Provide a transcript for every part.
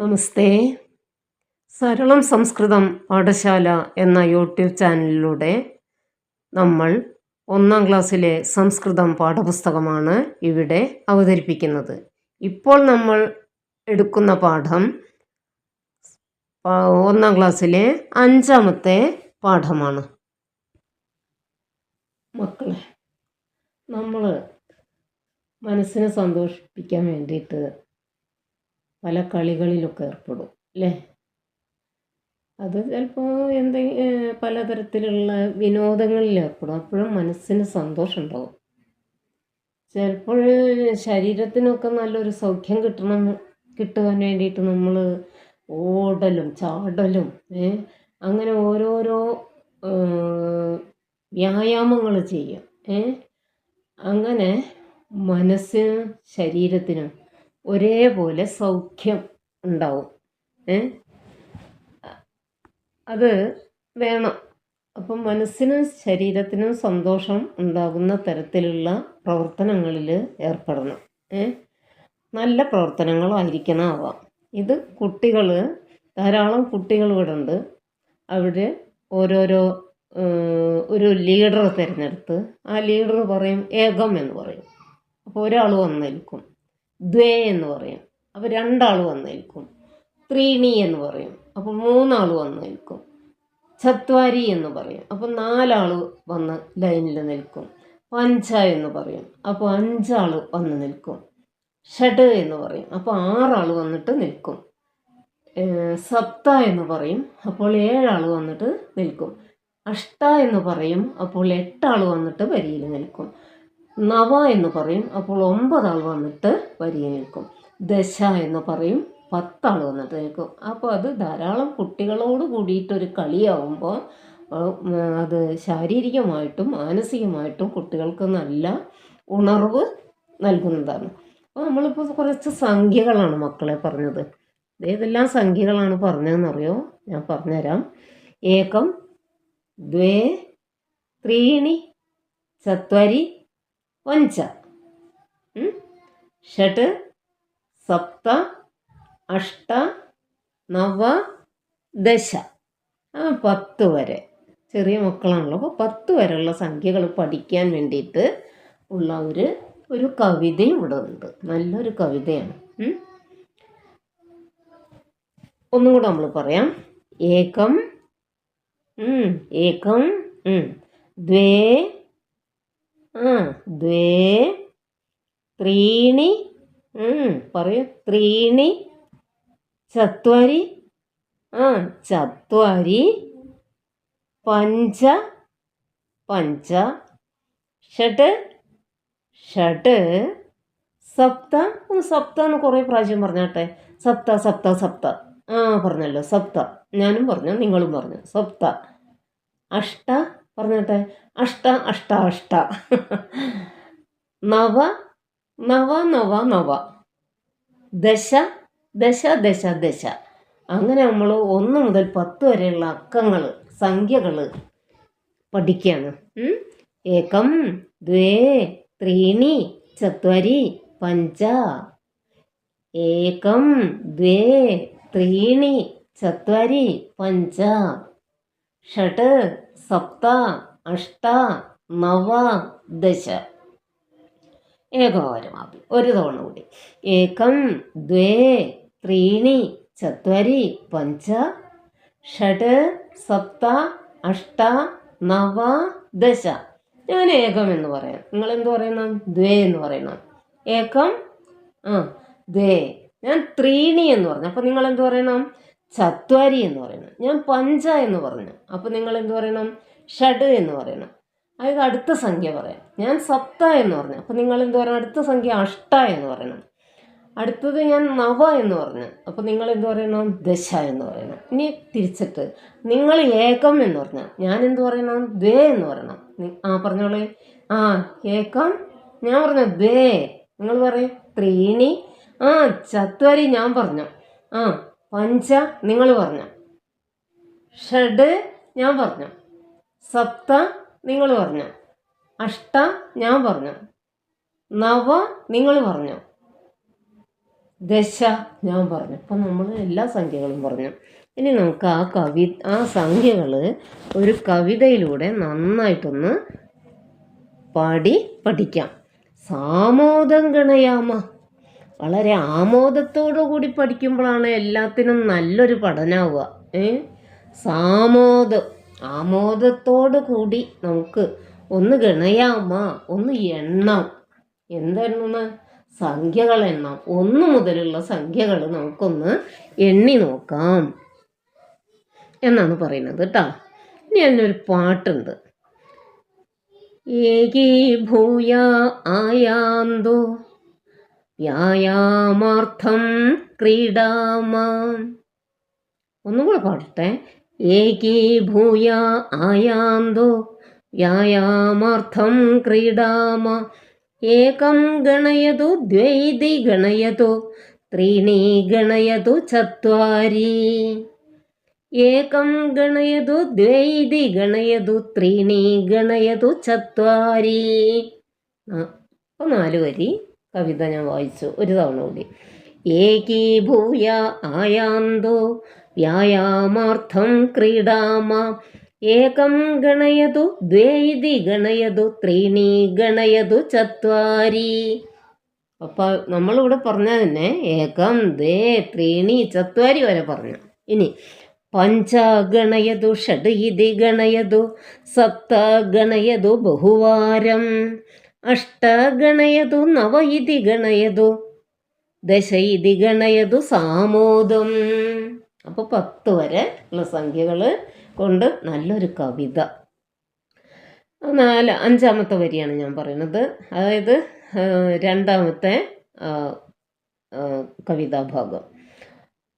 നമസ്തേ. സരളം സംസ്കൃതം പാഠശാല എന്ന യൂട്യൂബ് ചാനലിലൂടെ നമ്മൾ ഒന്നാം ക്ലാസ്സിലെ സംസ്കൃതം പാഠപുസ്തകമാണ് ഇവിടെ അവതരിപ്പിക്കുന്നത്. ഇപ്പോൾ നമ്മൾ എടുക്കുന്ന പാഠം ഒന്നാം ക്ലാസ്സിലെ അഞ്ചാമത്തെ പാഠമാണ്. മക്കളെ നമ്മൾ മനസ്സിനെ സന്തോഷിപ്പിക്കാൻ വേണ്ടിയിട്ട് പല കളികളിലൊക്കെ ഏർപ്പെടും അല്ലേ? അത് ചിലപ്പോൾ എന്തെങ്കിലും പലതരത്തിലുള്ള വിനോദങ്ങളിൽ ഏർപ്പെടും. അപ്പോഴും മനസ്സിന് സന്തോഷം ഉണ്ടാവും ചിലപ്പോൾ ശരീരത്തിനൊക്കെ നല്ലൊരു സൗഖ്യം കിട്ടണം കിട്ടുവാൻ വേണ്ടിയിട്ട് നമ്മൾ ഓടലും ചാടലും അങ്ങനെ ഓരോരോ വ്യായാമങ്ങൾ ചെയ്യും ഏ. അങ്ങനെ മനസ്സിനും ശരീരത്തിനും ഒരേപോലെ സൗഖ്യം ഉണ്ടാവും. ഏ? അത് വേണം. അപ്പം മനസ്സിനും ശരീരത്തിനും സന്തോഷം ഉണ്ടാകുന്ന തരത്തിലുള്ള പ്രവർത്തനങ്ങളിൽ ഏർപ്പെടണം. ഏ? നല്ല പ്രവർത്തനങ്ങളായിരിക്കണം ആവാം. ഇത് കുട്ടികൾ ധാരാളം കുട്ടികൾ ഇവിടെ ഉണ്ട് അവിടെ ഓരോരോ ഒരു ലീഡർ തിരഞ്ഞെടുത്ത് ആ ലീഡർ പറയും ഏകം എന്ന് പറയും. അപ്പോൾ ഒരാൾ വന്നേൽക്കും ദ്വേ എന്ന് പറയും. അപ്പോൾ രണ്ടാൾ വന്നേൽക്കും. ത്രീണി എന്ന് പറയും. അപ്പോൾ മൂന്നാൾ വന്ന് നിൽക്കും ചത്വാരി എന്ന് പറയും. അപ്പോൾ നാലാൾ വന്ന് ലൈനിൽ നിൽക്കും. പഞ്ച എന്ന് പറയും. അപ്പോൾ അഞ്ചാൾ വന്ന് നിൽക്കും. ഷഡ് എന്ന് പറയും. അപ്പോൾ ആറാൾ വന്നിട്ട് നിൽക്കും. സപ്ത എന്ന് പറയും. അപ്പോൾ ഏഴാൾ വന്നിട്ട് നിൽക്കും. അഷ്ട എന്ന് പറയും. അപ്പോൾ എട്ടാൾ വന്നിട്ട് വരിയിൽ നിൽക്കും. നവ എന്ന് പറയും. അപ്പോൾ ഒമ്പതാൾ വന്നിട്ട് വരിയെ നിൽക്കും ദശ എന്ന് പറയും. പത്താൾ വന്നിട്ട് നിൽക്കും അപ്പോൾ അത് ധാരാളം കുട്ടികളോട് കൂടിയിട്ടൊരു കളിയാവുമ്പോൾ അത് ശാരീരികമായിട്ടും മാനസികമായിട്ടും കുട്ടികൾക്ക് നല്ല ഉണർവ് നൽകുന്നതാണ്. അപ്പോൾ നമ്മളിപ്പോൾ കുറച്ച് സംഖ്യകളാണ് മക്കളെ പറഞ്ഞത്. ഏതെല്ലാം സംഖ്യകളാണ് പറഞ്ഞതെന്നറിയോ? ഞാൻ പറഞ്ഞുതരാം. ഏകം ദ്വേ ത്രീണി ചത്വരി പഞ്ച. षट् सप्त അഷ്ട നവ ദശ. പത്ത് വരെ. ചെറിയ മക്കളാണല്ലോ. അപ്പോൾ പത്ത് വരെയുള്ള സംഖ്യകൾ പഠിക്കാൻ വേണ്ടിയിട്ട് ഉള്ള ഒരു ഒരു കവിതയും ഇവിടെ ഉണ്ട്. നല്ലൊരു കവിതയാണ്. ഒന്നും കൂടെ നമ്മൾ പറയാം. ഏകം ഏകം ദ്വേ ദ്വേ ത്രീണി പറയൂ. ത്രീണി ചത്വരി ആ ചത്വരി പഞ്ച പഞ്ച. ഷട്ട് ഷട്ട്. സപ്ത സപ്ത എന്ന് കുറേ പ്രാവശ്യം പറഞ്ഞാട്ടെ. സപ്ത സപ്ത സപ്ത. ആ പറഞ്ഞല്ലോ. സപ്ത. ഞാനും പറഞ്ഞു നിങ്ങളും പറഞ്ഞു. സപ്ത. അഷ്ട പറഞ്ഞാട്ടെ അഷ്ട അഷ്ട അഷ്ട നവ നവ നവ നവ. ദശ ദശ ദശ ദശ. അങ്ങനെ നമ്മൾ ഒന്ന് മുതൽ പത്ത് വരെയുള്ള അക്കങ്ങൾ സംഖ്യകൾ പഠിക്കുകയാണ് ഏകം ദ്വേ ത്രീണി ചത്വരി പഞ്ച. ഏകം ദ്വേ ത്രീണി ചത്വരി പഞ്ച. ഷട്ട് സപ്ത അഷ്ട നവ ദശ ഏകവാരമാപി ഒരു തവണ കൂടി. ഏകം ദ്വേ ത്രീണി ചത്വരി പഞ്ച ഷഡ് സപ്ത അഷ്ട നവ ദശ. ഞാൻ ഏകം എന്ന് പറയാം. നിങ്ങൾ എന്ത് പറയണം ദ്വേ എന്ന് പറയണം ഏകം? ആ ദ്വേ. ഞാൻ ത്രീണി എന്ന് പറഞ്ഞു. അപ്പോൾ നിങ്ങൾ എന്ത് പറയണം ചത്വരി എന്ന് പറയണം ഞാൻ പഞ്ച എന്ന് പറഞ്ഞു. അപ്പോൾ നിങ്ങൾ എന്ത് പറയണം? ഷഡ് എന്ന് പറയണം. അതായത് അടുത്ത സംഖ്യ പറയാം. ഞാൻ സപ്ത എന്ന് പറഞ്ഞു. അപ്പോൾ നിങ്ങൾ എന്ത് പറയണം? അടുത്ത സംഖ്യ അഷ്ട എന്ന് പറയണം. അടുത്തത് ഞാൻ നവ എന്ന് പറഞ്ഞു. അപ്പോൾ നിങ്ങൾ എന്ത് പറയണം? ദശ എന്ന് പറയണം. ഇനി തിരിച്ചിട്ട് നിങ്ങൾ ഏകം എന്ന് പറഞ്ഞാൽ ഞാൻ എന്ത് പറയണം? ദ്വേ എന്ന് പറയണം. ആ പറഞ്ഞോളേ. ആ ഏകം. ഞാൻ പറഞ്ഞു ദേ. നിങ്ങൾ പറയും ത്രീണി. ആ ചത്വരി ഞാൻ പറഞ്ഞു. ആ പഞ്ച നിങ്ങൾ പറഞ്ഞു. ഷഡ് ഞാൻ പറഞ്ഞു. സപ്ത നിങ്ങൾ പറഞ്ഞു. അഷ്ട ഞാൻ പറഞ്ഞു. നവ നിങ്ങൾ പറഞ്ഞു. ദശ ഞാൻ പറഞ്ഞു. അപ്പം നമ്മൾ എല്ലാ സംഖ്യകളും പറഞ്ഞു. ഇനി നമുക്ക് ആ കവി ആ സംഖ്യകൾ ഒരു കവിതയിലൂടെ നന്നായിട്ടൊന്ന് പാടി പഠിക്കാം. സാമോദം ഗണയാമ. വളരെ ആമോദത്തോടു കൂടി പഠിക്കുമ്പോഴാണ് എല്ലാത്തിനും നല്ലൊരു പഠനമാവുക ഏ? സാമോദം. ആമോദത്തോടു കൂടി നമുക്ക് ഒന്ന് ഗണയാമ ഒന്ന് എണ്ണം. എന്തെണ്ണ സംഖ്യകൾ എണ്ണം. ഒന്ന് മുതലുള്ള സംഖ്യകൾ നമുക്കൊന്ന് എണ്ണി നോക്കാം. എന്നാണ് പറയുന്നത് കേട്ടോ. ഇനി അതിനൊരു പാട്ടുണ്ട്. ഏകീഭൂയ ആയാന്തോ വ്യായാമാർത്ഥം ക്രീഡാമാം. ഒന്നുകൂടെ പാടട്ടെ. ഏകീഭൂയ ആയാന്തോ വ്യായാമാർത്ഥം ക്രീഡാമ. ഏകം ഗണയതു ദ്വൈതി ഗണയതു ത്രീണി ഗണയതു ചത്വാരി. ഏകം ഗണയതു ദ്വൈതി ഗണയതു ത്രീണി ഗണയതു ചത്വാരി. അപ്പോൾ നാല് വരി. കവിത ഞാൻ വായിച്ചു. ഒരു തവണ കൂടി. ഏകീഭൂയ ആയാന്തോ വ്യായാമാർത്ഥം ക്രീഡാമ. ഏകം ഗണയതു ദ്വൈതി ഗണയതു ത്രീണി ഗണയതു ചത്വാരി. അപ്പോൾ നമ്മളിവിടെ പറഞ്ഞ തന്നെ ഏകം ദേ ത്രീണി ചത്വാരി വരെ പറഞ്ഞു. ഇനി പഞ്ച ഗണയതു ഷഡ് ഇതി ഗണയതു സപ്ത ഗണയതു ബഹുവാരം. അഷ്ട ഗണയതു നവ ഇതി ഗണയതു ദശ ഇതി ഗണയതു സാമോദം. അപ്പോൾ പത്ത് വരെ ഉള്ള സംഖ്യകൾ കൊണ്ട് നല്ലൊരു കവിത. നാല് അഞ്ചാമത്തെ വരിയാണ് ഞാൻ പറയുന്നത്. അതായത് രണ്ടാമത്തെ കവിതാഭാഗം.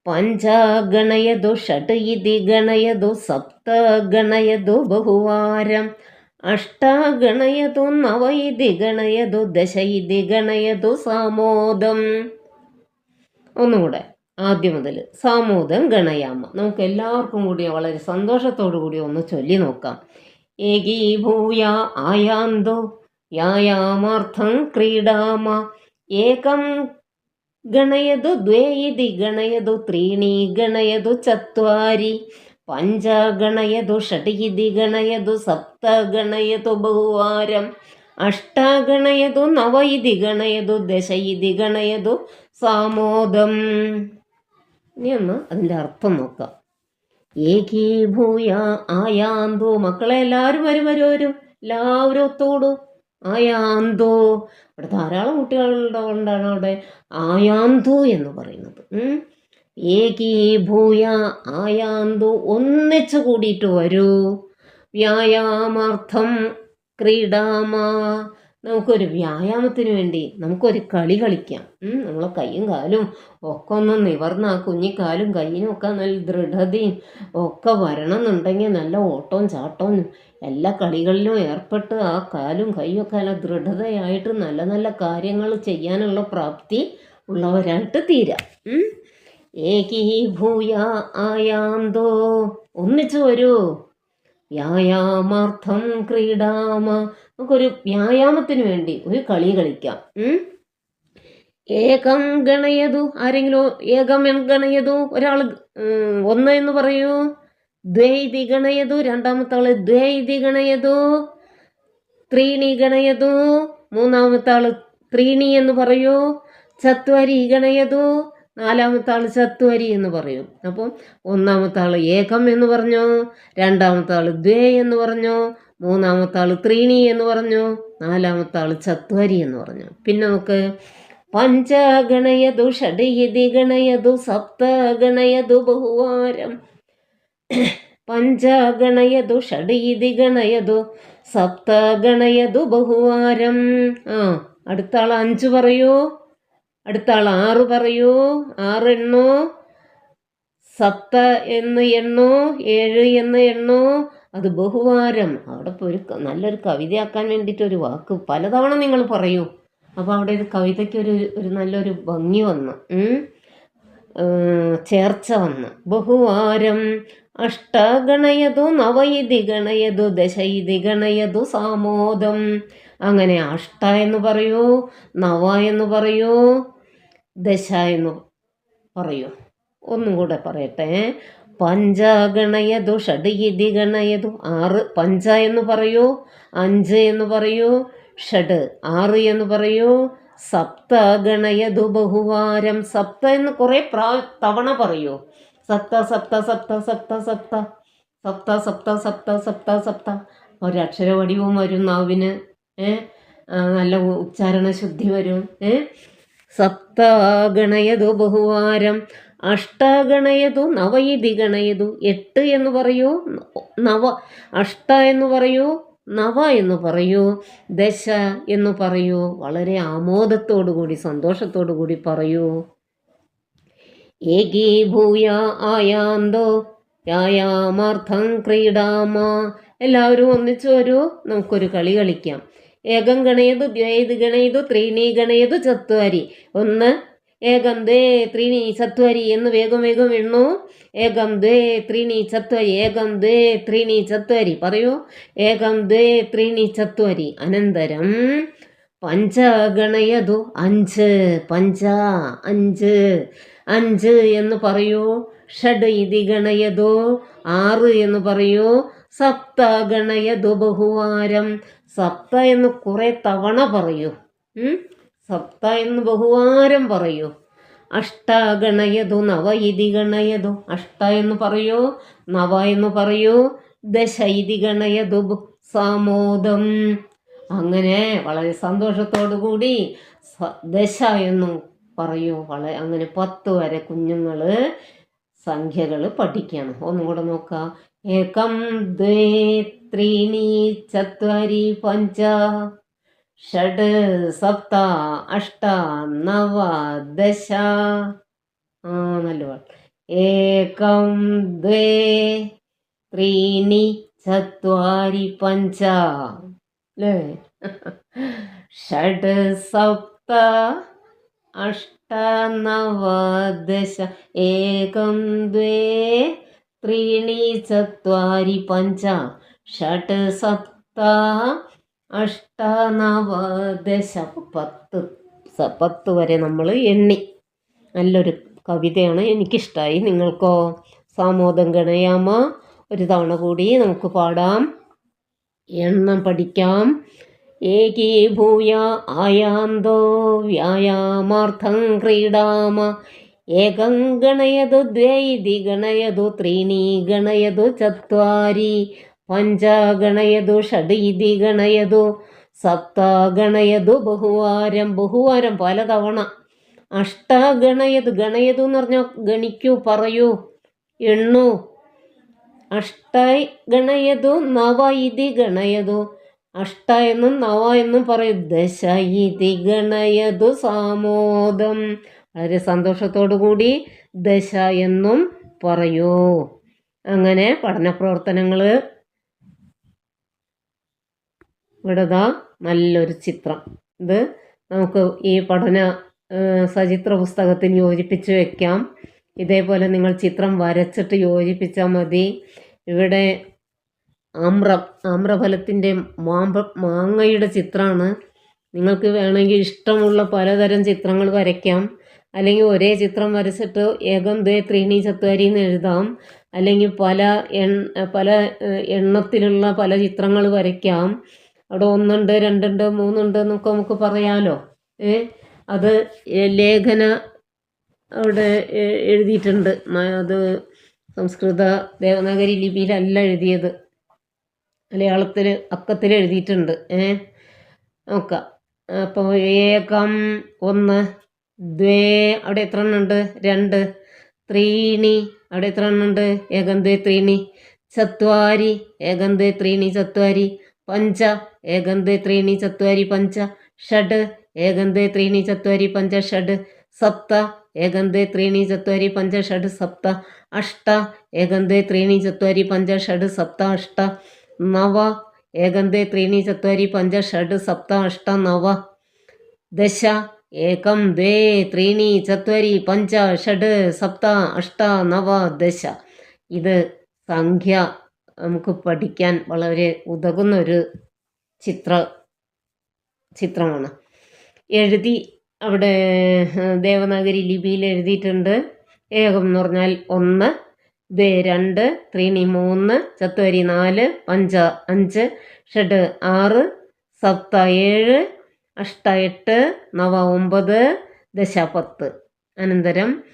പഞ്ചഗണയതു ഷഡ് ഇതി ഗണയതു സപ്ത ഗണയതു ബഹുവാരം. അഷ്ടഗണയതു നവ ഇതി ഗണയതു ദശ ഇതി ഗണയതു സാമോദം. ഒന്നുകൂടെ ആദ്യം മുതൽ സാമോദം ഗണയാമ. നമുക്ക് എല്ലാവർക്കും കൂടി വളരെ സന്തോഷത്തോടു കൂടി ഒന്ന് ചൊല്ലി നോക്കാം. ഏകീഭൂയ ആയാന്തോ വ്യായാമാർത്ഥം ക്രീഡാമ. ഏകം ഗണയതു ദ്വേ ഇതി ഗണയതു ത്രീണി ഗണയതു ചത്വാരി. പഞ്ച ഷഡ് ഗണയതു സപ്ത ഗണയതു ബഹുവാരം അഷ്ടഗണയതു നവയിതി ഗണയതു ദശ ഇതി ഗണയതു സാമോദം. ഇനി ഒന്ന് അതിന്റെ അർത്ഥം നോക്കാം. ഏകീഭൂയ ആയാന്തോ. മക്കളെ എല്ലാവരും വരും വരും വരും. എല്ലാവരും ഒത്തോടു ആയാന്തോ. ഇവിടെ ധാരാളം കുട്ടികളുള്ളതുകൊണ്ടാണ് അവിടെ ആയാന്തോ എന്ന് പറയുന്നത്. ഏകീഭൂയ ആയാന്തു ഒന്നിച്ചു കൂടിയിട്ട് വരൂ. വ്യായാമാർത്ഥം ക്രീഡാമ. നമുക്കൊരു വ്യായാമത്തിന് വേണ്ടി നമുക്കൊരു കളി കളിക്കാം. നമ്മളെ കൈയും കാലും ഒക്കെ ഒന്ന് നിവർന്ന്. ആ കുഞ്ഞിക്കാലും കൈയിനും ഒക്കെ നല്ല ദൃഢതയും ഒക്കെ വരണം എന്നുണ്ടെങ്കിൽ നല്ല ഓട്ടവും ചാട്ടവും എല്ലാ കളികളിലും ഏർപ്പെട്ട് ആ കാലും കൈയും ഒക്കെ നല്ല ദൃഢതയായിട്ട് നല്ല നല്ല കാര്യങ്ങൾ ചെയ്യാനുള്ള പ്രാപ്തി ഉള്ളവരായിട്ട് തീരാം. ഏകീഭൂയ ആയാന്തോ ഒന്നിച്ചു വരൂ വ്യായാമാർത്ഥം ക്രീഡാമ. നമുക്കൊരു വ്യായാമത്തിന് വേണ്ടി ഒരു കളി കളിക്കാം. ഏകം ഗണയതു. ആരെങ്കിലും ഏകം ഗണയതു. ഒരാൾ ഒന്ന് എന്ന് പറയൂ. ദ്വൈതി ഗണയതു. രണ്ടാമത്തെ ആൾ ദ്വൈതി ഗണയതു. ത്രീണി ഗണയതു. മൂന്നാമത്തെ ആൾ ത്രീണി എന്ന് പറയൂ. ചത്വരി ഗണയതു. നാലാമത്തെ ആൾ ചത്വരി എന്ന് പറയും. അപ്പം ഒന്നാമത്തെ ആൾ ഏകം എന്ന് പറഞ്ഞു രണ്ടാമത്തെ ആൾ ദ്വേ എന്ന് പറഞ്ഞു മൂന്നാമത്തെ ആൾ ത്രീണി എന്ന് പറഞ്ഞു നാലാമത്തെ ആൾ ചത്വരി എന്ന് പറഞ്ഞു. പിന്നെ നമുക്ക് പഞ്ചഗണയതു ഷഡയതി ഗണയതു സപ്ത ഗണയതു ബഹുവാരം. പഞ്ചഗണയതു ഷഡയതി ഗണയതു സപ്ത ഗണയതു ബഹുവാരം. ആ അടുത്ത ആൾ അഞ്ച് പറയൂ. അടുത്ത ആൾ ആറ് പറയൂ. ആറ് എണ്ണോ. സപ്ത എന്ന് എണ്ണോ. ഏഴ് എന്ന് എണ്ണോ. അത് ബഹുവാരം. അവിടെ ഒരു നല്ലൊരു കവിതയാക്കാൻ വേണ്ടിയിട്ട് ഒരു വാക്ക് പലതവണ നിങ്ങൾ പറയൂ. അപ്പോൾ അവിടെ ഒരു കവിതയ്ക്ക് ഒരു ഒരു നല്ലൊരു ഭംഗി വന്നു. ചേർച്ച വന്നു. ബഹുവാരം. അഷ്ടഗണയതു നവയിതി ഗണയതു ദശയിതി ഗണയതു സാമോദം. അങ്ങനെ അഷ്ട എന്ന് പറയൂ നവ എന്ന് പറയൂ ദശ എന്ന് പറയൂ. ഒന്നും കൂടെ പറയട്ടെ. പഞ്ചഗണയതു ഷഡ് ഗണയതു ആറ് പഞ്ച എന്ന് പറയൂ അഞ്ച് എന്ന് പറയൂ ഷഡ് ആറ് എന്ന് പറയൂ സപ്ത ഗണയതു ബഹുവാരം സപ്ത എന്ന് കുറേ പ്രാ തവണ പറയൂ. സപ്ത സപ്ത സപ്ത സപ്ത സപ്ത സപ്ത സപ്ത സപ്ത സപ്ത സപ്ത. ഒരക്ഷര വടിവും വരും നാവിന്. ഏ? നല്ല ഉച്ചാരണ ശുദ്ധി വരും. ഏ? സപ്ത ഗണയതു ബഹുവാരം അഷ്ടഗണയതു നവ ഇതി ഗണയതു. എട്ട് എന്ന് പറയൂ നവ അഷ്ട എന്ന് പറയൂ നവ എന്ന് പറയൂ ദശ എന്ന് പറയൂ. വളരെ ആമോദത്തോടു കൂടി സന്തോഷത്തോടു കൂടി പറയൂ. ഏകീഭൂയ ആയാന്തോ വ്യായാമാർത്ഥം ക്രീഡാമ. എല്ലാവരും ഒന്നിച്ചു വരൂ നമുക്കൊരു കളി കളിക്കാം. ഏകം ഗണയതു ദ്വൈത് ഗണയതു ത്രീണി ഗണയതു ചത്വാരി. ഒന്ന് ഏകം ദ്വേ ത്രീണി ചത്വരി എന്ന് വേഗം വേഗം എണ്ണു. ഏകം ദ്വേ ത്രീണി ചത്വരി ഏകം ദ്വേ ത്രീണി ചത്വരി. പറയൂ. ഏകം ദ്വേ ത്രീണി ചത്വരി. അനന്തരം പഞ്ച ഗണയതു അഞ്ച് പഞ്ച അഞ്ച് അഞ്ച് എന്ന് പറയൂ. ഷഡ് ഇതി ഗണയതു ആറ് എന്ന് പറയൂ. സപ്ത ഗണയതു ബഹുവാരം. സപ്ത എന്ന് കുറെ തവണ പറയൂ. സപ്ത എന്ന് ബഹുവാരം പറയൂ. അഷ്ടഗണയതു നവ ഇതി ഗണയതു. അഷ്ട എന്ന് പറയൂ നവ എന്ന് പറയൂ ദശ ഇതി ഗണയതു സാമോദം. അങ്ങനെ വളരെ സന്തോഷത്തോടു കൂടി ദശ എന്നും പറയൂ. വളരെ അങ്ങനെ പത്ത് വരെ കുഞ്ഞുങ്ങൾ സംഖ്യകൾ പഠിക്കണം. ഒന്നും കൂടെ നോക്കാം. एकं द्वे त्रीणि चत्वारि पञ्च षड् सप्त अष्ट नव दश एकं द्वे त्रीणि चत्वारि पञ्च षड् सप्त अष्ट नव दश एकं द्वे ദ്വേ ത്രീണി ചത്വാരി പഞ്ച ഷഡ് സപ്ത അഷ്ടനവദശ പത്ത്. പത്ത് വരെ നമ്മൾ എണ്ണി. നല്ലൊരു കവിതയാണ് എനിക്കിഷ്ടമായി നിങ്ങൾക്കോ സാമോദം ഗണയാമ ഒരു തവണ കൂടി നമുക്ക് പാടാം. എണ്ണം പഠിക്കാം. ഏകീഭൂയ ആയാന്തോ വ്യായാമാർത്ഥം ക്രീഡാമ ഏകം ഗണയതു ദ്വൈതി ഗണയതു ത്രീണി ഗണയതു ചത്വാരി പഞ്ചഗണയതു ഷഡ് ഇതി ഗണയതു സപ്തഗണയതു ബഹുവാരം ബഹുവാരം പലതവണ. അഷ്ട ഗണയതു ഗണയതു എന്ന് പറഞ്ഞാൽ ഗണിക്കൂ പറയൂ എണ്ണു. അഷ്ട ഗണയതു നവ ഇതി ഗണയതു അഷ്ട എന്നും നവ എന്നും പറയും ദശ ഇതി ഗണയതു സാമോദം. വളരെ സന്തോഷത്തോടു കൂടി ദശ എന്നും പറയൂ. അങ്ങനെ പഠന പ്രവർത്തനങ്ങൾ ഇവിടെ നല്ലൊരു ചിത്രം. ഇത് നമുക്ക് ഈ പഠന സചിത്ര പുസ്തകത്തിൽ യോജിപ്പിച്ച് വെക്കാം. ഇതേപോലെ നിങ്ങൾ ചിത്രം വരച്ചിട്ട് യോജിപ്പിച്ചാൽ മതി. ഇവിടെ ആമ്ര ആമ്രഫലത്തിന്റെ മാമ്പ മാങ്ങയുടെ ചിത്രമാണ് നിങ്ങൾക്ക് വേണമെങ്കിൽ ഇഷ്ടമുള്ള പലതരം ചിത്രങ്ങൾ വരയ്ക്കാം. അല്ലെങ്കിൽ ഒരേ ചിത്രം വരച്ചിട്ട് ഏകം ദ്വേ ത്രീണി ചത്വാരി എന്ന് എഴുതാം. അല്ലെങ്കിൽ പല എണ്ണ പല എണ്ണത്തിലുള്ള പല ചിത്രങ്ങൾ വരയ്ക്കാം. അവിടെ ഒന്നുണ്ട് രണ്ടുണ്ട് മൂന്നുണ്ട് എന്നൊക്കെ നമുക്ക് പറയാമല്ലോ ഏ? അത് ലേഖന അവിടെ എഴുതിയിട്ടുണ്ട്. അത് സംസ്കൃത ദേവനാഗരി ലിപിയിലല്ല എഴുതിയത്. മലയാളത്തിൽ അക്കത്തിൽ എഴുതിയിട്ടുണ്ട്. ഏ? നോക്കാം. അപ്പോൾ ഏകം ഒന്ന് ദ്വേ അവിടെ എത്ര എണ്ണമുണ്ട് രണ്ട്. ത്രീണി അവിടെ എത്ര എണ്ണമുണ്ട് ഏകം ദ്വേ ത്രീണി. ചത്വാരി ഏകം ദ്വേ ത്രീണി ചത്വാരി. പഞ്ച ഏകന്തേ ത്രീണി ചത്വാരി പഞ്ച. ഷഡ് ഏകന്തേ ത്രീണി ചത്വാരി പഞ്ച. ഷഡ് സപ്ത. ഏകന്തേ ത്രീണി ചത്വാരി പഞ്ച. ഷഡ് സപ്ത. അഷ്ട. ഏകന്തേ ത്രീണി ചത്വാരി പഞ്ച. ഷഡ് സപ്ത. അഷ്ട. നവ. ഏകന്തേ ത്രീണി ചത്വാരി പഞ്ച. ഷഡ് സപ്ത. അഷ്ട. നവ. ദശ. ഏകം ദ്വേ ത്രീണി ചത്വരി പഞ്ച ഷഡ് സപ്ത അഷ്ട നവ ദശ ഇത് സംഖ്യ നമുക്ക് പഠിക്കാൻ വളരെ ഉതകുന്ന ഒരു ചിത്ര ചിത്രമാണ്. എഴുതി അവിടെ ദേവനാഗരി ലിപിയിൽ എഴുതിയിട്ടുണ്ട്. ഏകം എന്ന് പറഞ്ഞാൽ ഒന്ന് ദേ രണ്ട് ത്രീണി മൂന്ന് ചത്വരി നാല് പഞ്ച അഞ്ച് ഷഡ് ആറ് സപ്ത ഏഴ് അഷ്ട എട്ട് നവ ഒമ്പത് ദശ പത്ത്. അനന്തരം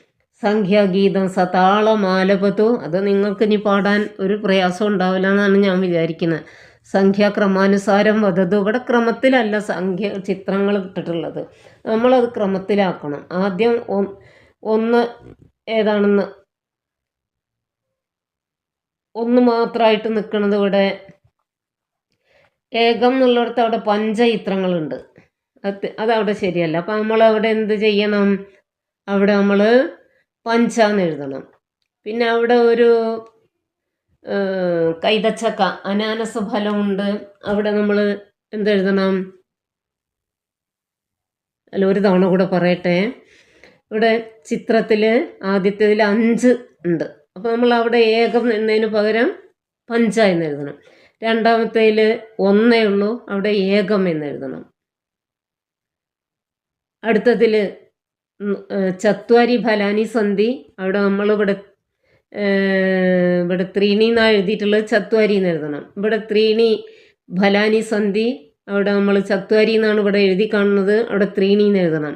സംഖ്യാഗീതം സതാളമാലപതു അത് നിങ്ങൾക്ക് ഇനി പാടാൻ ഒരു പ്രയാസം ഉണ്ടാവില്ല എന്നാണ് ഞാൻ വിചാരിക്കുന്നത്. സംഖ്യാക്രമാനുസാരം വധതു. ഇവിടെ ക്രമത്തിലല്ല സംഖ്യ ചിത്രങ്ങൾ ഇട്ടിട്ടുള്ളത്. നമ്മളത് ക്രമത്തിലാക്കണം. ആദ്യം ഒന്ന് ഏതാണെന്ന് ഒന്ന് മാത്രമായിട്ട് നിൽക്കുന്നത് ഇവിടെ. ഏകം എന്നുള്ളിടത്ത് അവിടെ പഞ്ചചിത്രങ്ങളുണ്ട്. അത് അതവിടെ ശരിയല്ല. അപ്പം നമ്മൾ അവിടെ എന്ത് ചെയ്യണം? അവിടെ നമ്മൾ പഞ്ചാന്ന് എഴുതണം. പിന്നെ അവിടെ ഒരു കൈതച്ചക്ക അനാനസ ഫലമുണ്ട്. അവിടെ നമ്മൾ എന്തെഴുതണം അല്ല ഒരു തവണ കൂടെ പറയട്ടെ. ഇവിടെ ചിത്രത്തിൽ ആദ്യത്തേതിൽ അഞ്ച് ഉണ്ട്. അപ്പോൾ നമ്മൾ അവിടെ ഏകം എന്നതിന് പകരം പഞ്ച എന്ന് എഴുതണം. രണ്ടാമത്തേതിൽ ഒന്നേ ഉള്ളൂ അവിടെ ഏകം എന്ന് എഴുതണം. അടുത്തതിൽ ചത്വാരി ഫലാനി സന്ധി. അവിടെ നമ്മൾ ഇവിടെ ഇവിടെ ത്രീണി എന്നാണ് എഴുതിയിട്ടുള്ളത് ചത്വാരി എന്ന് എഴുതണം. ഇവിടെ ത്രീണി ഫലാനി സന്ധി അവിടെ നമ്മൾ ചത്വാരി എന്നാണ് ഇവിടെ എഴുതി കാണുന്നത് അവിടെ ത്രീണി എന്ന് എഴുതണം.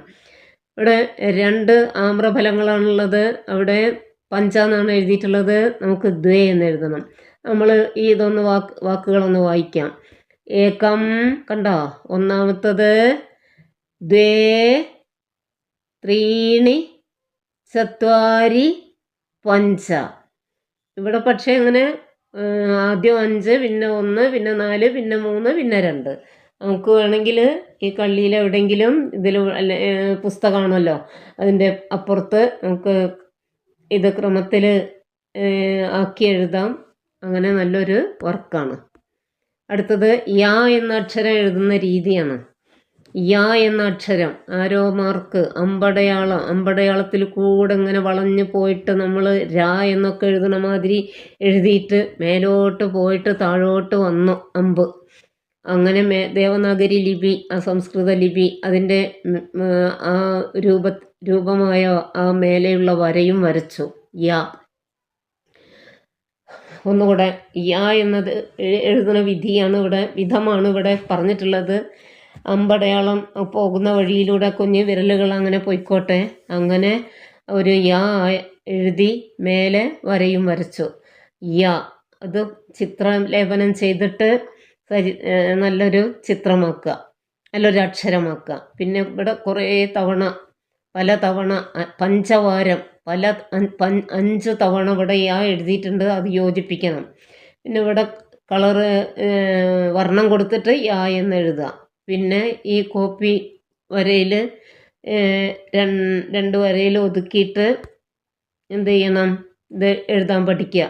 ഇവിടെ രണ്ട് ആമ്രഫലങ്ങളാണുള്ളത് അവിടെ പഞ്ച എന്നാണ് എഴുതിയിട്ടുള്ളത് നമുക്ക് ദ്വേ എന്ന് എഴുതണം. നമ്മൾ ഈ ഇതൊന്ന് വാക്ക് വാക്കുകളൊന്ന് വായിക്കാം. ഏകം കണ്ടോ? ഒന്നാമത്തത് ദ്വേ ത്രീണി ചത്വാരി പഞ്ച. ഇവിടെ പക്ഷേ ഇങ്ങനെ ആദ്യം അഞ്ച് പിന്നെ ഒന്ന് പിന്നെ നാല് പിന്നെ മൂന്ന് പിന്നെ രണ്ട്. നമുക്ക് വേണമെങ്കിൽ ഈ കള്ളിയിൽ എവിടെയെങ്കിലും ഇതിൽ പുസ്തകമാണല്ലോ. അതിന്റെ അപ്പുറത്ത് നമുക്ക് ഇത് ക്രമത്തിൽ ആക്കി എഴുതാം. അങ്ങനെ നല്ലൊരു വർക്കാണ്. അടുത്തത് യാ എന്ന അക്ഷരം എഴുതുന്ന രീതിയാണ്. യാ എന്ന അക്ഷരം. Arrow mark. അമ്പടയാളം. അമ്പടയാളത്തിൽ കൂടെ ഇങ്ങനെ വളഞ്ഞു പോയിട്ട് നമ്മൾ രാ എന്നൊക്കെ എഴുതുന്ന മാതിരി എഴുതിയിട്ട് മേലോട്ട് പോയിട്ട് താഴോട്ട് വന്നു. അമ്പ്. അങ്ങനെ മേ ദേവനാഗരി ലിപി ആ സംസ്കൃത ലിപി അതിന്റെ ആ രൂപ രൂപമായ ആ മേലെയുള്ള വരയും വരച്ചു. യാ. ഒന്നുകൂടെ യാ എന്നത് എഴുതുന്ന വിധിയാണ് ഇവിടെ വിധമാണ് ഇവിടെ പറഞ്ഞിട്ടുള്ളത്. അമ്പടയാളം പോകുന്ന വഴിയിലൂടെ കുഞ്ഞ് വിരലുകൾ അങ്ങനെ പൊയ്ക്കോട്ടെ. അങ്ങനെ ഒരു യാ എഴുതി മേലെ വരയും വരച്ചു. യാ. അത് ചിത്രലേപനം ചെയ്തിട്ട് നല്ലൊരു ചിത്രമാക്കുക. നല്ലൊരു അക്ഷരമാക്കുക. പിന്നെ ഇവിടെ കുറേ തവണ പല തവണ പഞ്ചവാരം പല അഞ്ച് തവണ ഇവിടെ യാ എഴുതിയിട്ടുണ്ട് അത് യോജിപ്പിക്കണം. പിന്നെ ഇവിടെ കളറ് വർണം കൊടുത്തിട്ട് യാ എന്ന് എഴുതുക. പിന്നെ ഈ കോപ്പി വരയിൽ രണ്ട് വരയിൽ ഒതുക്കിയിട്ട് എന്ത് ചെയ്യണം? ഇത് എഴുതാൻ പഠിക്കുക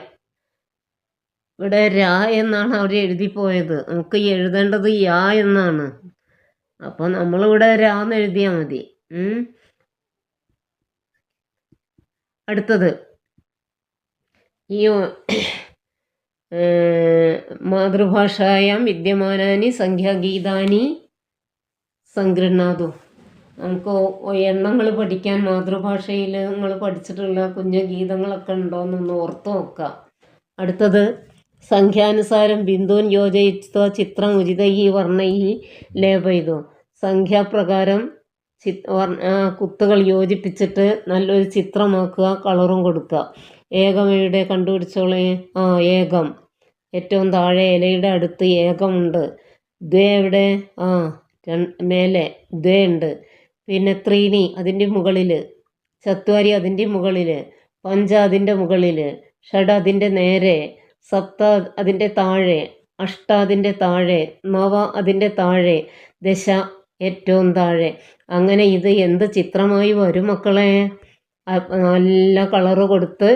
ഇവിടെ രാ എന്നാണ് അവർ എഴുതിപ്പോയത് നമുക്ക് ഈ എഴുതേണ്ടത് യാ എന്നാണ്. അപ്പോൾ നമ്മളിവിടെ രാ എന്ന് എഴുതിയാൽ മതി. അടുത്തത്. ഈ മാതൃഭാഷായാം വിദ്യമാനാനി സംഖ്യാഗീതാനി സംഗൃഹാതു നമുക്ക് എണ്ണങ്ങൾ പഠിക്കാൻ മാതൃഭാഷയിൽ നിങ്ങൾ പഠിച്ചിട്ടുള്ള കുഞ്ഞു ഗീതങ്ങളൊക്കെ ഉണ്ടോയെന്നൊന്ന് ഓർത്ത് നോക്കുക. അടുത്തത് സംഖ്യാനുസാരം ബിന്ദുൻ യോജയിത്വ ചിത്രം ഉചിതൈ വർണൈ ലേപയിതു സംഖ്യാപ്രകാരം ചി വർണ കുത്തുകൾ യോജിപ്പിച്ചിട്ട് നല്ലൊരു ചിത്രമാക്കുക കളറും കൊടുക്കുക. ഏകമയുടെ കണ്ടുപിടിച്ചോളേ? ആ ഏകം. ഏറ്റവും താഴെ ഇലയുടെ അടുത്ത് ഏകമുണ്ട്. ദ്വേ എവിടെ? ആ മേലെ. ദ്വേ ഉണ്ട്. പിന്നെ ത്രീണി അതിന്റെ മുകളിൽ ചത്വാരി അതിന്റെ മുകളിൽ പഞ്ച അതിന്റെ മുകളിൽ ഷഡ് അതിന്റെ നേരെ. സപ്ത അതിന്റെ താഴെ. അഷ്ട അതിന്റെ താഴെ. നവ അതിന്റെ താഴെ. ദശ ഏറ്റവും താഴെ. അങ്ങനെ ഇത് എന്ത് ചിത്രമായി വരും മക്കളെ? നല്ല കളറ് കൊടുത്ത്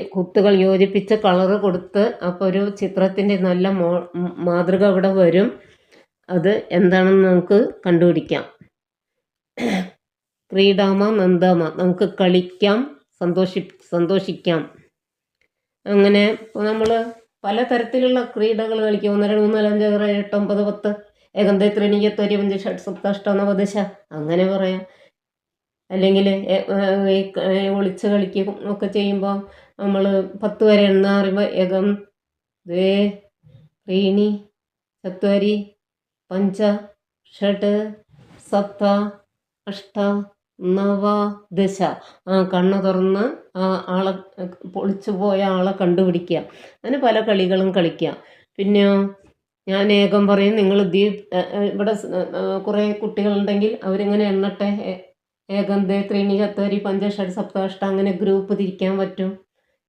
കുത്തുകൾ യോജിപ്പിച്ച് കളറ് കൊടുത്ത് അപ്പോൾ ഒരു ചിത്രത്തിന്റെ നല്ല മോ മാതൃക ഇവിടെ വരും. അത് എന്താണെന്ന് നമുക്ക് കണ്ടുപിടിക്കാം. ക്രീഡാമ നന്ദാമ. നമുക്ക് കളിക്കാം സന്തോഷി സന്തോഷിക്കാം. അങ്ങനെ നമ്മൾ പല തരത്തിലുള്ള ക്രീഡകൾ കളിക്കും. ഒന്ന് രണ്ട് മൂന്ന് നാല് അഞ്ച് ആറ് എട്ട് ഒമ്പത് പത്ത് ഏകന്തേ ത്രിണിയത്വരി അഞ്ച് ഷഡ് സപ്താഷ്ട നവദശ അങ്ങനെ പറയാം. അല്ലെങ്കിൽ ഒളിച്ച് കളിക്കും ഒക്കെ ചെയ്യുമ്പോൾ നമ്മൾ പത്ത് വരെ എണ്ണ പറയുമ്പോൾ ഏകം ദ്വേ ത്രീണി ചത്വരി പഞ്ച ഷട്ട് സപ്ത അഷ്ട നവ ദശ. ആ കണ്ണ് തുറന്ന് ആ ആളെ പൊളിച്ചു പോയ ആളെ കണ്ടുപിടിക്കുക. അങ്ങനെ പല കളികളും കളിക്കുക. പിന്നെ ഞാൻ ഏകം പറയും നിങ്ങൾ ദീ ഇവിടെ കുറേ കുട്ടികളുണ്ടെങ്കിൽ അവരിങ്ങനെ എണ്ണട്ടെ. ഏകം ദേ ത്രീണി ചത്വരി പഞ്ച ഷഡ് സപ്താഷ്ട അങ്ങനെ ഗ്രൂപ്പ് തിരിക്കാൻ പറ്റും.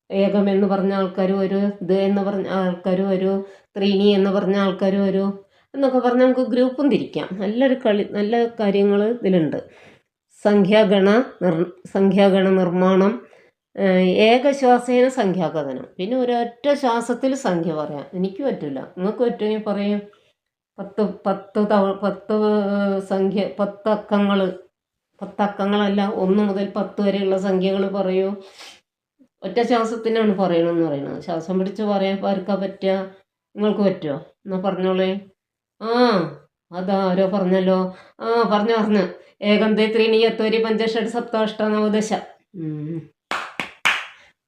ഏകം എന്ന് പറഞ്ഞ ആൾക്കാർ ഒരു ഇത് എന്ന് പറഞ്ഞ ആൾക്കാർ ഒരു ത്രീണി എന്ന് പറഞ്ഞ ആൾക്കാർ ഒരു എന്നൊക്കെ പറഞ്ഞാൽ നമുക്ക് ഗ്രൂപ്പും തിരിക്കാം. നല്ലൊരു കളി നല്ല കാര്യങ്ങൾ ഇതിലുണ്ട്. സംഖ്യാഗണ നിർ സംഖ്യാഗണ നിർമ്മാണം ഏകശ്വാസേന സംഖ്യാകഥനം. പിന്നെ ഒരൊറ്റ ശ്വാസത്തിൽ സംഖ്യ പറയാം. എനിക്ക് പറ്റില്ല നിങ്ങൾക്ക് പറ്റുമെങ്കിൽ പറയും. പത്ത് പത്ത് തവ പത്ത് സംഖ്യ പത്തക്കങ്ങൾ പത്തക്കങ്ങളല്ല ഒന്ന് മുതൽ പത്ത് വരെയുള്ള സംഖ്യകൾ പറയൂ. ഒറ്റ ശ്വാസത്തിനാണ് പറയണമെന്ന് പറയുന്നത്. ശ്വാസം പിടിച്ച് പറയാൻ ആർക്കാ പറ്റുക നിങ്ങൾക്ക് പറ്റുമോ എന്നാ പറഞ്ഞോളേ. ആ അതാ അതാരോ പറഞ്ഞല്ലോ. ആ പറഞ്ഞു പറഞ്ഞു. ഏകന്തേ ത്രീണി യത്വരി പഞ്ചഷഡ് സപ്താഷ്ട നവദശ.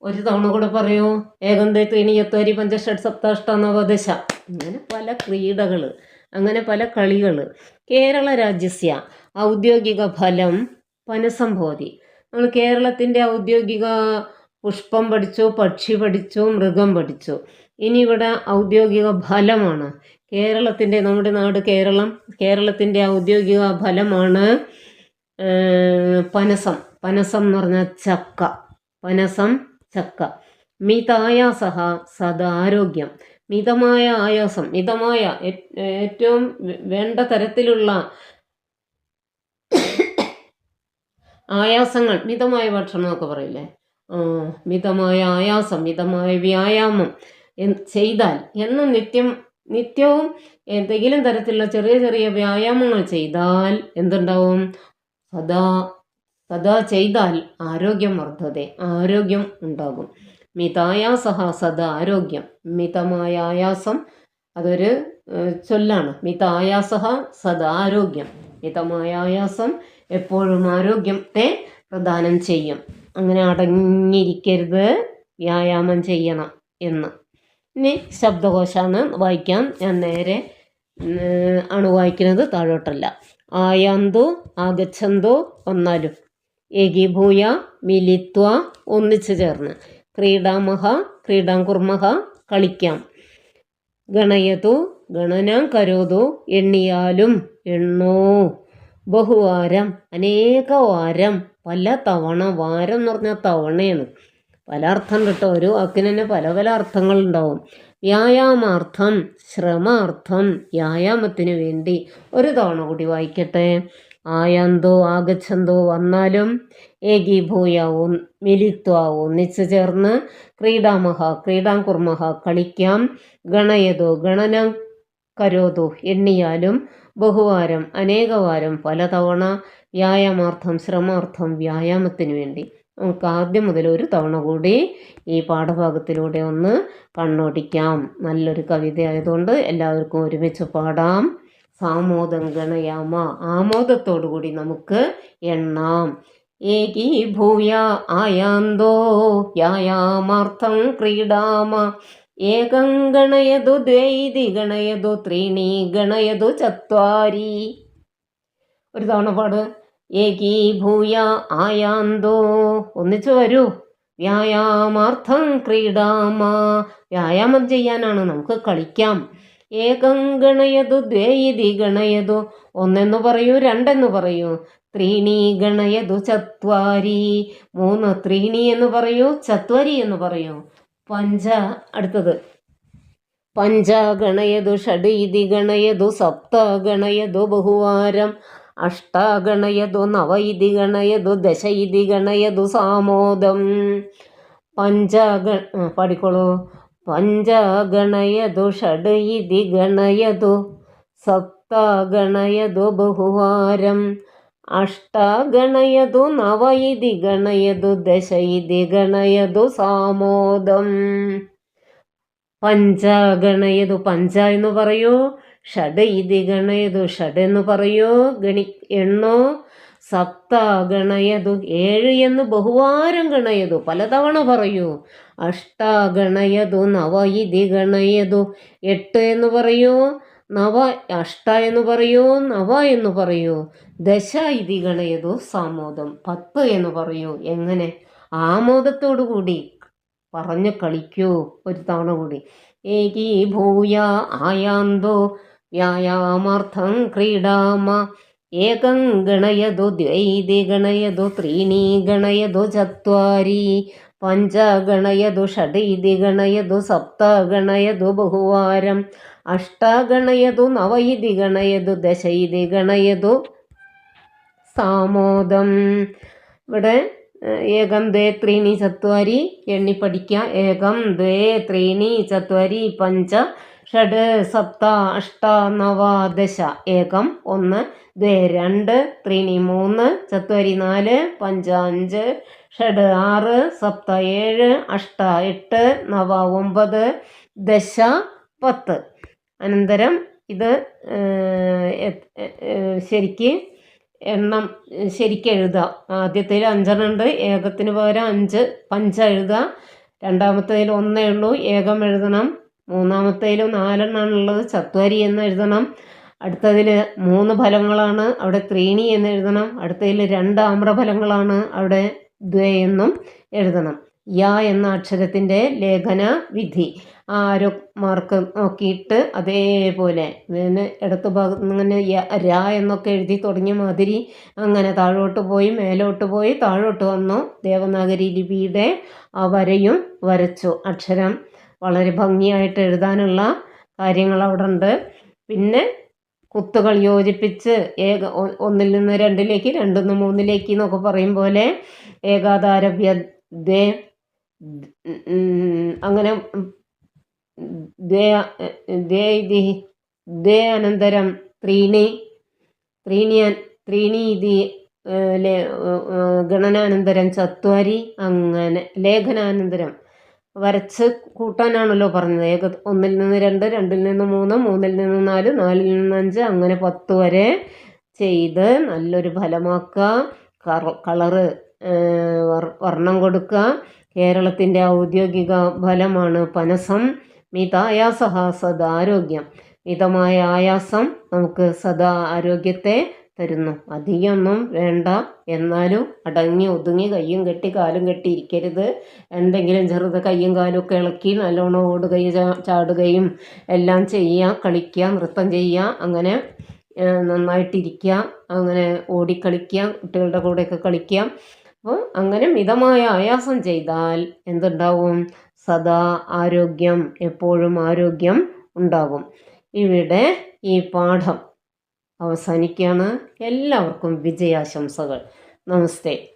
ഒരു തവണ കൂടെ പറയൂ. ഏകന്തേ ത്രീണി യത്വരി പഞ്ചഷഡ് സപ്താഷ്ട നവദശ. അങ്ങനെ പല ക്രീഡകൾ അങ്ങനെ പല കളികൾ കേരള രാജ്യസ്യ ഔദ്യോഗിക ഫലം പനസംഭോതി. നമ്മൾ കേരളത്തിന്റെ ഔദ്യോഗിക പുഷ്പം പഠിച്ചു പക്ഷി പഠിച്ചു മൃഗം പഠിച്ചു. ഇനി ഇവിടെ ഔദ്യോഗിക ഫലമാണ്. കേരളത്തിന്റെ നമ്മുടെ നാട് കേരളം കേരളത്തിന്റെ ഔദ്യോഗിക ഫലമാണ് പനസം. പനസം എന്ന് പറഞ്ഞാൽ ചക്ക. പനസം ചക്ക. മിതായാസഹ സദാരോഗ്യം. മിതമായ ആയാസം മിതമായ ഏറ്റവും വേണ്ട തരത്തിലുള്ള ആയാസങ്ങൾ മിതമായ ഭക്ഷണം എന്നൊക്കെ പറയില്ലേ? മിതമായ ആയാസം മിതമായ വ്യായാമം ചെയ്താൽ എന്നും നിത്യം നിത്യവും എന്തെങ്കിലും തരത്തിലുള്ള ചെറിയ ചെറിയ വ്യായാമങ്ങൾ ചെയ്താൽ എന്തുണ്ടാവും? സദാ സദാ ചെയ്താൽ ആരോഗ്യം വർദ്ധത ആരോഗ്യം ഉണ്ടാകും. മിതായാസഹ സദാ ആരോഗ്യം. മിതമായ ആയാസം അതൊരു ചൊല്ലാണ്. മിതായാസഹ സദാ ആരോഗ്യം. മിതമായ ആയാസം എപ്പോഴും ആരോഗ്യത്തെ പ്രദാനം ചെയ്യും. അങ്ങനെ അടങ്ങിയിരിക്കരുത്. വ്യായാമം ചെയ്യണം എന്ന്. ഇനി ശബ്ദകോശാണ് വായിക്കാം ഞാൻ നേരെ ആണ് വായിക്കുന്നത് താഴോട്ടല്ല. ആയാന്തു ആഗച്ഛന്തു വന്നാലും. ഏകീഭൂയ മിലിത്വ ഒന്നിച്ചു ചേർന്ന്. ക്രീഡാമഹ ക്രീഡാംകുർമഹ കളിക്കാം. ഗണയതു ഗണനം കരോതു എണ്ണിയാലും എണ്ണോ. ബഹുവാരം അനേക വാരം പല തവണ വാരം എന്ന് പറഞ്ഞാൽ തവണയാണ്. പല അർത്ഥം കിട്ടും. ഒരു വാക്കിന് തന്നെ പല പല അർത്ഥങ്ങളുണ്ടാവും വ്യായാമാർത്ഥം ശ്രമാർത്ഥം വ്യായാമത്തിന് വേണ്ടി ഒരു തവണ കൂടി വായിക്കട്ടെ. ആയാന്തോ ആഗച്ഛന്തോ വന്നാലും ഏകീഭൂയാവും മിലിത്വാവും. ഒന്നിച്ചു ചേർന്ന് ക്രീഡാമഹ കുർമഹ കളിക്കാം. ഗണയതോ ഗണനം കരോതോ എണ്ണിയാലും ബഹുവാരം അനേകവാരം പലതവണ വ്യായാമാർത്ഥം ശ്രമാർത്ഥം വ്യായാമത്തിന് വേണ്ടി. നമുക്ക് ആദ്യം മുതൽ ഒരു തവണ കൂടി ഈ പാഠഭാഗത്തിലൂടെ ഒന്ന് കണ്ണോടിക്കാം. നല്ലൊരു കവിത ആയതുകൊണ്ട് എല്ലാവർക്കും ഒരുമിച്ച് പാടാം. സാമോദം ഗണയാമ. ആമോദത്തോടു കൂടി നമുക്ക് എണ്ണാം. ഏകീഭൂയ ആയാന്തോ വ്യായാമാർത്ഥം ക്രീഡാമ. ഏകം ഗണയതു ദ്വൈതി ഗണയതു ത്രീണി ഗണയതു ചത്വാരി. ഒരു തവണ പാട്. ഏകീഭൂയ ആയാന്തോ. ഒന്നിച്ചു വരൂ. വ്യായാമാർത്ഥം ക്രീഡാമ. വ്യായാമം ചെയ്യാനാണ് നമുക്ക് കളിക്കാം. ഏകം ഗണയതു ദ്വൈതി ഗണയതു. ഒന്നെന്ന് പറയൂ രണ്ടെന്ന് പറയൂ. ത്രീണി ഗണയതു ചത്വാരി. മൂന്ന് ത്രീണി എന്ന് പറയൂ ചത്വരി എന്ന് പറയൂ. പഞ്ച അടുത്തത്. പഞ്ച ഗണയതു ഷഡ് ഗണയതു സപ്ത ഗണയതു ബഹുവാരം. അഷ്ടാഗണയതു നവ ഇതി ഗണയതു ദശ ഇതി ഗണയതു സാമോദം. പഞ്ചഗ പാടിക്കോളൂ. പഞ്ചഗണയതു ഷഡ് ഇതി ഗണയതു സപ്തഗണയതു ബഹുവാരം. അഷ്ടാഗണയതു നവ ഇതി ഗണയതു ദശ ഇതി ഗണയതു സാമോദം. പഞ്ചഗണയതു പഞ്ച എന്ന് പറയൂ ഷഡ് ഇതി ഗണയതു ഷഡ് എന്ന് പറയൂ ഗണി എണ്ണോ സപ്ത ഗണയതു ഏഴ് എന്ന് ബഹുവാരം ഗണയതു പലതവണ പറയൂ. അഷ്ട ഗണയതു നവ ഇതി ഗണയതു എട്ട് എന്ന് പറയൂ നവ അഷ്ട എന്ന് പറയൂ നവ എന്ന് പറയൂ. ദശ ഇതികളേതോ സാമോദം. പത്ത് എന്ന് പറയൂ. എങ്ങനെ? ആമോദത്തോടു കൂടി പറഞ്ഞു കളിക്കൂ ഒരു തവണ കൂടി. ഏകീഭൂയ ആയാന്തോ വ്യായാമാർത്ഥം ക്രീഡാമ. ഏകം ഗണയതു ദ്വൈതി ഗണയതു ത്രീണി ഗണയതു ചത്വാരി. പഞ്ച ഗണയതു ഷഡൈതി ഗണയതു സപ്ത ഗണയതു ബഹുവാരം. അഷ്ട ഗണയതു നവൈതി ഗണയതു ദശൈതി ഗണയതു സാമോദം. ഇവിടെ ഏകം ദ്വേ ത്രീണി ചത്വാരി എണ്ണി പഠിക്കുക ഏകം ദ്വേ ത്രീണി ചത്വാരി പഞ്ച ഷഡ് സപ്ത അഷ്ട നവ ദശ. ഏകം ഒന്ന് ദ്വേ രണ്ട് ത്രീണി മൂന്ന് ചത്വാരി നാല് പഞ്ച അഞ്ച് ഷഡ് ആറ് സപ്ത ഏഴ് അഷ്ട എട്ട് നവ ഒമ്പത് ദശ പത്ത്. അനന്തരം ഇത് ശരിക്ക് എണ്ണം ശരിക്കും എഴുതാം ആദ്യത്തേൽ അഞ്ചെണ്ണം ഉണ്ട് ഏകത്തിന് പകരം അഞ്ച് പഞ്ച എഴുതുക. രണ്ടാമത്തേതിൽ ഒന്നേ ഉള്ളൂ. ഏകം എഴുതണം. മൂന്നാമത്തേലും നാലെണ്ണമാണുള്ളത് ചത്വരി എന്ന് എഴുതണം. അടുത്തതിൽ മൂന്ന് ഫലങ്ങളാണ്. അവിടെ ത്രീണി എന്ന് എഴുതണം. അടുത്തതിൽ രണ്ട് ആമ്രഫലങ്ങളാണ് അവിടെ ദ്വേ എന്നും എഴുതണം. യ എന്ന അക്ഷരത്തിന്റെ ലേഖന വിധി. ആരോ മാർക്ക് നോക്കിയിട്ട് അതേപോലെ പിന്നെ ഇടത്ത് ഭാഗത്ത് ഇങ്ങനെ ര എന്നൊക്കെ എഴുതി തുടങ്ങിയ മാതിരി അങ്ങനെ താഴോട്ട് പോയി മേലോട്ട് പോയി താഴോട്ട് വന്നു. ദേവനാഗരി ലിപിയുടെ ആ വരയും വരച്ചു. അക്ഷരം വളരെ ഭംഗിയായിട്ട് എഴുതാനുള്ള കാര്യങ്ങൾ അവിടെ ഉണ്ട് പിന്നെ കുത്തുകൾ യോജിപ്പിച്ച് ഏക ഒന്നിൽ നിന്ന് രണ്ടിലേക്ക് രണ്ടിൽ നിന്ന് മൂന്നിലേക്ക് എന്നൊക്കെ പറയും പോലെ ഏകാധാരഭ്യ ദേ അങ്ങനെ അനന്തരം ത്രീണി അ- ത്രീണി ഇതി ഗണനാനന്തരം ചത്വാരി അങ്ങനെ ലേഖനാനന്തരം വരച്ച് കൂട്ടാനാണല്ലോ പറഞ്ഞത്. ഏക ഒന്നിൽ നിന്ന് രണ്ട് രണ്ടിൽ നിന്ന് മൂന്ന് മൂന്നിൽ നിന്ന് നാല് നാലിൽ നിന്ന് അഞ്ച് അങ്ങനെ പത്ത് വരെ ചെയ്ത് നല്ലൊരു ഫലമാക്കുക. കളറ് വർ- വർണം കൊടുക്കുക. കേരളത്തിന്റെ ഔദ്യോഗിക ഫലമാണ് പനസം. മിതായാസഹ സദാരോഗ്യം. മിതമായ ആയാസം നമുക്ക് സദാ ആരോഗ്യത്തെ തരുന്നു. അധികമൊന്നും വേണ്ട. എന്നാലും അടങ്ങി ഒതുങ്ങി കയ്യും കെട്ടി കാലും കെട്ടി ഇരിക്കരുത്. എന്തെങ്കിലും ചെറുത് കയ്യും കാലും ഒക്കെ ഇളക്കി നല്ലോണം ഓടുകയും ചാടുകയും എല്ലാം ചെയ്യുക കളിക്കുക നൃത്തം ചെയ്യുക അങ്ങനെ നന്നായിട്ടിരിക്കുക അങ്ങനെ ഓടിക്കളിക്കുക കുട്ടികളുടെ കൂടെയൊക്കെ കളിക്കുക. അപ്പോൾ അങ്ങനെ മിതമായ ആയാസം ചെയ്താൽ എന്തുണ്ടാവും? സദാ ആരോഗ്യം എപ്പോഴും ആരോഗ്യം ഉണ്ടാകും. ഇവിടെ ഈ പാഠം അവസാനിക്കുകയാണ്. എല്ലാവർക്കും വിജയാശംസകൾ. നമസ്തേ.